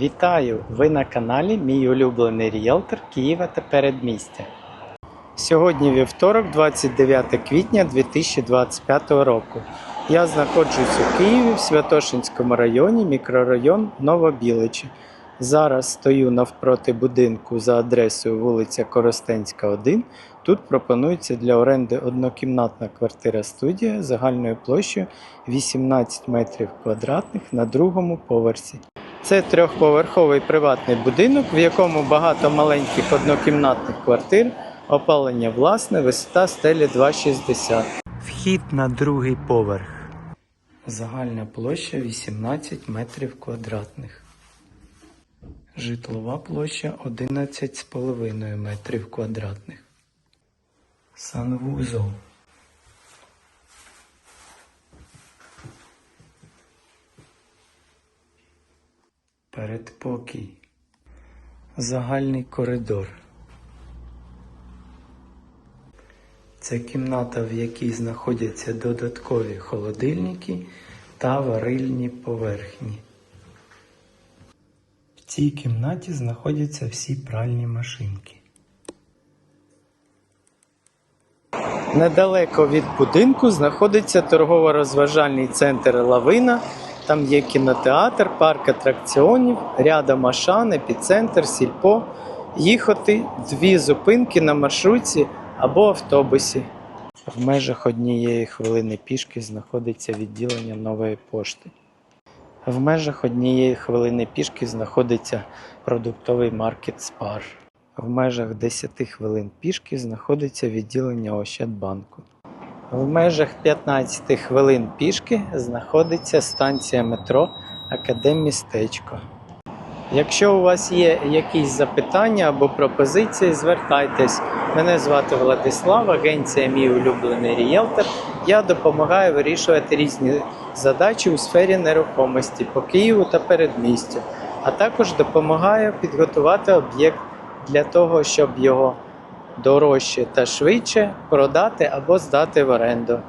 Вітаю! Ви на каналі Мій улюблений ріелтор Києва та передмістя. Сьогодні вівторок, 29 квітня 2025 року. Я знаходжусь у Києві в Святошинському районі, мікрорайон Новобіличі. Зараз стою навпроти будинку за адресою вулиця Коростенська, 1. Тут пропонується для оренди однокімнатна квартира студія загальною площею 18 метрів квадратних на другому поверсі. Це трьохповерховий приватний будинок, в якому багато маленьких однокімнатних квартир, опалення власне, висота стелі 2,60. Вхід на другий поверх. Загальна площа 18 метрів квадратних. Житлова площа 11,5 метрів квадратних. Санвузол. Передпокій. Загальний коридор. Це кімната, в якій знаходяться додаткові холодильники та варильні поверхні. В цій кімнаті знаходяться всі пральні машинки. Недалеко від будинку знаходиться торгово-розважальний центр Лавина. Там є кінотеатр, парк атракціонів, рядом Ашан, епіцентр, сільпо. Їхати дві зупинки на маршрутці або автобусі. В межах однієї хвилини пішки знаходиться відділення нової пошти. В межах однієї хвилини пішки знаходиться продуктовий маркет Спар. В межах 10 хвилин пішки знаходиться відділення Ощадбанку. В межах 15 хвилин пішки знаходиться станція метро Академмістечко. Якщо у вас є якісь запитання або пропозиції, звертайтесь. Мене звати Владислав, агенція Мій улюблений ріелтор. Я допомагаю вирішувати різні задачі у сфері нерухомості по Києву та передмістю, а також допомагаю підготувати об'єкт для того, щоб його дорожче та швидше продати або здати в оренду.